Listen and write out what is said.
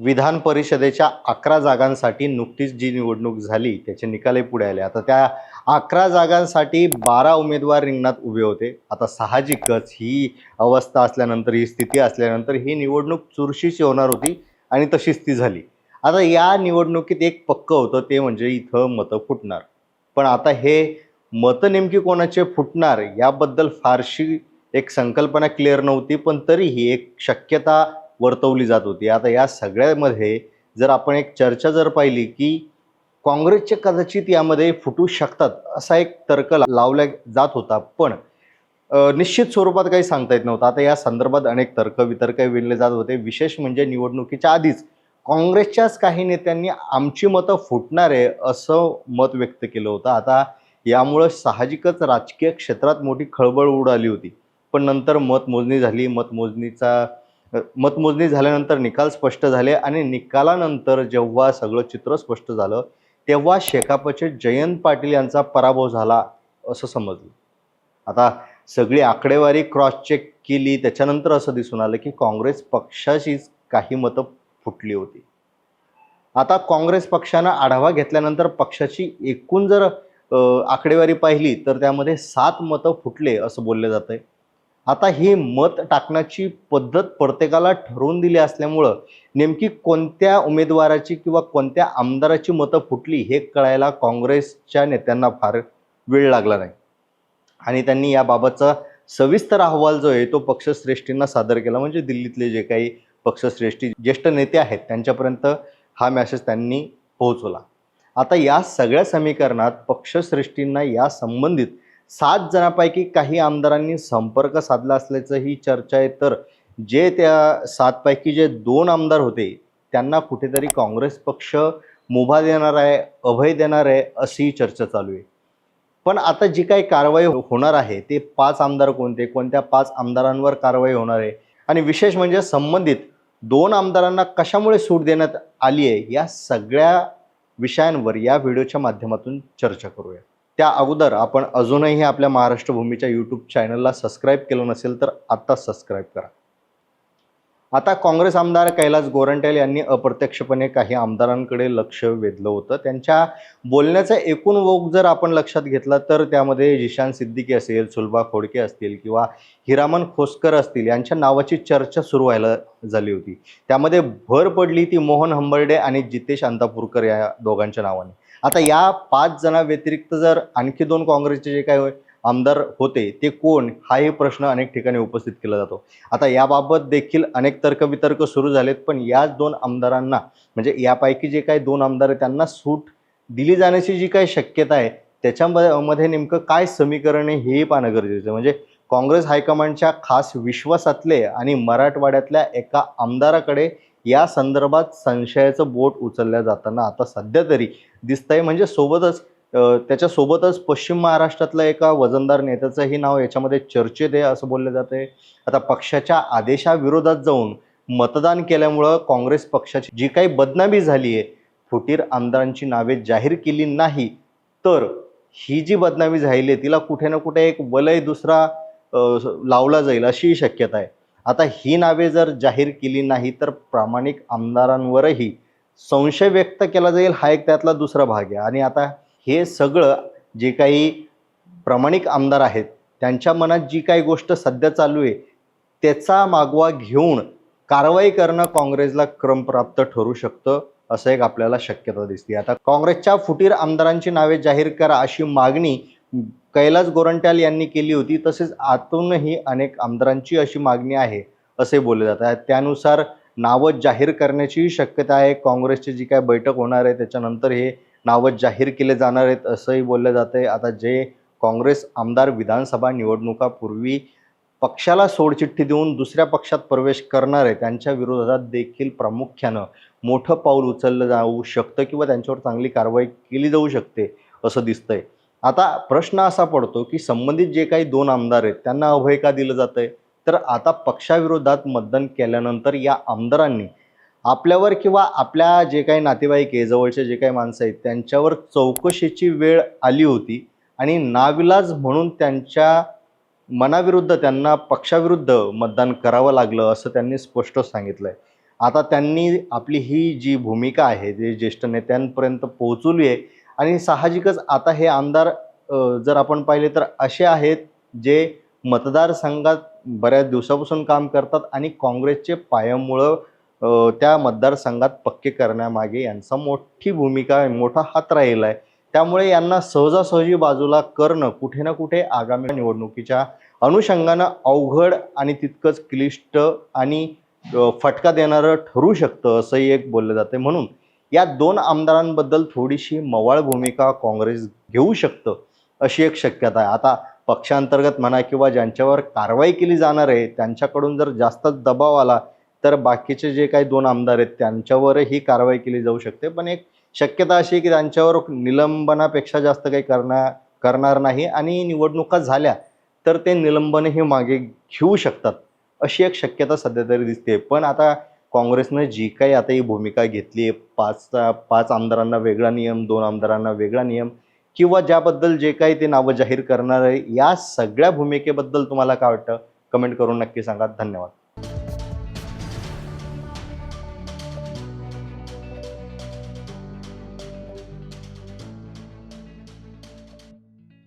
विधान परिषदेच्या अकरा जागांसाठी नुकतीच जी निवडणूक झाली त्याचे निकालही पुढे आले. आता त्या अकरा जागांसाठी बारा उमेदवार रिंगणात उभे होते. आता साहजिकच ही अवस्था असल्यानंतर ही स्थिती असल्यानंतर ही निवडणूक चुरशीची होणार होती आणि तशीच ती झाली. आता या निवडणुकीत एक पक्क होतं ते म्हणजे इथं मतं फुटणार. पण आता हे मतं नेमकी कोणाचे फुटणार याबद्दल फारशी एक संकल्पना क्लिअर नव्हती पण तरीही एक शक्यता वर्तवली जात होती. आता या सगळ्यामध्ये जर आपण एक चर्चा जर पाहिली की काँग्रेसचे कदाचित यामध्ये फुटू शकतात असा एक तर्क लावला जात होता. पण निश्चित स्वरूपात काही सांगता येत नव्हतं. आता या संदर्भात अनेक तर्क वितर्क विणले जात होते. विशेष म्हणजे निवडणुकीच्या आधीच काँग्रेसच्याच काही नेत्यांनी आमची मतं फुटणार आहे असं मत व्यक्त केलं होतं. आता यामुळं साहजिकच राजकीय क्षेत्रात मोठी खळबळ उडाली होती. पण नंतर मतमोजणी झाली. मतमोजणीचा मतमोजणी झाल्यानंतर निकाल स्पष्ट झाले आणि निकालानंतर जेव्हा सगळं चित्र स्पष्ट झालं तेव्हा शेकापचे जयंत पाटील यांचा पराभव झाला असं समजलं. आता सगळी आकडेवारी क्रॉस चेक केली त्याच्यानंतर असं दिसून आलं की काँग्रेस पक्षाचीच काही मतं फुटली होती. आता काँग्रेस पक्षानं आढावा घेतल्यानंतर पक्षाची एकूण जर आकडेवारी पाहिली तर त्यामध्ये सात मतं फुटले असं बोललं जातं आहे आता हे मत टाकण्याची पद्धत प्रत्येकाला ठरवून दिली असल्यामुळं नेमकी कोणत्या उमेदवाराची किंवा कोणत्या आमदाराची मतं फुटली हे कळायला काँग्रेसच्या नेत्यांना फार वेळ लागला नाही. आणि त्यांनी याबाबतचा सविस्तर अहवाल जो आहे तो पक्षश्रेष्ठींना सादर केला. म्हणजे दिल्लीतले जे काही पक्षश्रेष्ठी ज्येष्ठ नेते आहेत त्यांच्यापर्यंत हा मॅसेज त्यांनी पोहोचवला. आता या सगळ्या समीकरणात पक्षश्रेष्ठींना या संबंधित सात जणांपैकी काही आमदारांनी संपर्क साधला असल्याचं ही चर्चा आहे. तर जे त्या सातपैकी जे दोन आमदार होते त्यांना कुठेतरी काँग्रेस पक्ष मुभा देणार आहे अभय देणार आहे अशी चर्चा चालू आहे. पण आता जी काही कारवाई होणार आहे ते पाच आमदार कोणते? कोणत्या पाच आमदारांवर कारवाई होणार आहे? आणि विशेष म्हणजे संबंधित दोन आमदारांना कशामुळे सूट देण्यात आली आहे या सगळ्या विषयांवर या व्हिडिओच्या माध्यमातून चर्चा करूया. त्या अगोदर आपण अजूनही आपल्या महाराष्ट्र भूमीच्या यूट्यूब चॅनलला सबस्क्राईब केलं नसेल तर आत्ता सबस्क्राईब करा. आता काँग्रेस आमदार कैलास गोरंट्याल यांनी अप्रत्यक्षपणे काही आमदारांकडे लक्ष वेधलं होतं. त्यांच्या बोलण्याचा एकूण ओघ जर आपण लक्षात घेतला तर त्यामध्ये जिशान सिद्दीकी असेल सुलभा खोडके असतील किंवा हिरामन खोसकर असतील यांच्या नावाची चर्चा सुरू व्हायला झाली होती. त्यामध्ये भर पडली ती मोहन हंबर्डे आणि जितेश अंतापूरकर या दोघांच्या नावाने. आता या पाच जणांव्यतिरिक्त जर आणखी दोन काँग्रेसचे जे काही आमदार होते ते कोण? हाही प्रश्न अनेक ठिकाणी उपस्थित केला जातो. आता याबाबत देखील अनेक तर्कवितर्क सुरू झालेत पण याच दोन आमदारांना म्हणजे यापैकी जे काही दोन आमदार आहेत त्यांना सूट दिली जाण्याची जी काही शक्यता आहे त्याच्यामध्ये मध्ये नेमकं काय समीकरण आहे हेही पाहणं गरजेचं आहे. म्हणजे काँग्रेस हायकमांडच्या खास विश्वासातले आणि मराठवाड्यातल्या एका आमदाराकडे या संदर्भात संशयाचं बोट उचलल्या जाताना आता सध्या तरी दिसतंय. म्हणजे सोबतच त्याच्यासोबतच पश्चिम महाराष्ट्रातल्या एका वजनदार नेत्याचंही नाव याच्यामध्ये चर्चेत आहे असं बोललं जात आहे आता पक्षाच्या आदेशाविरोधात जाऊन मतदान केल्यामुळं काँग्रेस पक्षाची जी काही बदनामी झाली आहे फुटीर आमदारांची नावे जाहीर केली नाही तर ही जी बदनामी झाली आहे तिला कुठे ना कुठे एक वलय दुसरा लावला जाईल अशी शक्यता आहे. आता ही नावे जर जाहीर केली नाही तर प्रामाणिक आमदारांवरही संशय व्यक्त केला जाईल हा एक त्यातला दुसरा भाग आहे. आणि आता हे सगळं जे काही प्रामाणिक आमदार आहेत त्यांच्या मनात जी काही गोष्ट सध्या चालू आहे त्याचा मागोवा घेऊन कारवाई करणं काँग्रेसला क्रमप्राप्त ठरू शकतं असं एक आपल्याला शक्यता दिसते. आता काँग्रेसच्या फुटीर आमदारांची नावे जाहीर करा अशी मागणी कैलास गोरंट्याल यांनी केली होती तसेच आतूनही अनेक आमदारांची अशी मागणी आहे असे बोलले जात आहे. त्यानुसार नावं जाहीर करण्याचीही शक्यता आहे काँग्रेसची जी काय बैठक होणार आहे त्याच्यानंतर हे नावं जाहीर केले जाणार आहेत असंही बोललं जातं आहे आता जे काँग्रेस आमदार विधानसभा निवडणुकापूर्वी पक्षाला सोडचिठ्ठी देऊन दुसऱ्या पक्षात प्रवेश करणार आहे त्यांच्या विरोधात देखील प्रामुख्यानं मोठं पाऊल उचललं जाऊ शकतं किंवा त्यांच्यावर चांगली कारवाई केली जाऊ शकते असं दिसतंय. आता प्रश्न असा पडतो की संबंधित जे काही दोन आमदार आहेत त्यांना अभय का दिलं जातंय? तर आता पक्षाविरोधात मतदान केल्यानंतर या आमदारांनी आपल्यावर किंवा आपल्या जे काही नातेवाईक आहे जवळचे जे काही माणसं आहेत त्यांच्यावर चौकशीची वेळ आली होती आणि नाविलाज म्हणून त्यांच्या मनाविरुद्ध त्यांना पक्षाविरुद्ध मतदान करावं लागलं असं त्यांनी स्पष्ट सांगितलं आहे आता त्यांनी आपली ही जी भूमिका आहे जे ज्येष्ठ नेत्यांपर्यंत पोहोचवली आहे आणि साहजिकच आता हे आमदार जर आपण पाहिले तर असे आहेत जे मतदारसंघात बऱ्याच दिवसापासून काम करतात आणि काँग्रेसचे पायामुळं त्या मतदारसंघात पक्के करण्यामागे यांचा मोठी भूमिका मोठा हात राहिला आहे. त्यामुळे यांना सहजासहजी बाजूला करणं कुठे ना कुठे आगामी निवडणुकीच्या अनुषंगानं अवघड आणि तितकंच क्लिष्ट आणि फटका देणारं ठरू शकतं असंही एक बोललं जाते म्हणून या दोन आमदारांबद्दल थोडीशी मवाळ भूमिका काँग्रेस घेऊ शकतं अशी एक शक्यता आहे. आता पक्षांतर्गत म्हणा किंवा ज्यांच्यावर कारवाई केली जाणार आहे त्यांच्याकडून जर जास्त दबाव आला तर बाकीचे जे काही दोन आमदार आहेत त्यांच्यावरही कारवाई केली जाऊ शकते. पण एक शक्यता अशी आहे की त्यांच्यावर निलंबनापेक्षा जास्त काही करणार करणार नाही आणि निवडणुका झाल्या तर ते निलंबनही मागे घेऊ शकतात अशी एक शक्यता सध्या तरी दिसते. पण आता काँग्रेसनं जी काही आता ही भूमिका घेतली आहे पाच पाच आमदारांना वेगळा नियम दोन आमदारांना वेगळा नियम किंवा ज्याबद्दल जे काही ते नावं जाहीर करणार आहे या सगळ्या भूमिकेबद्दल तुम्हाला काय वाटतं? कमेंट करून नक्की सांगा. धन्यवाद.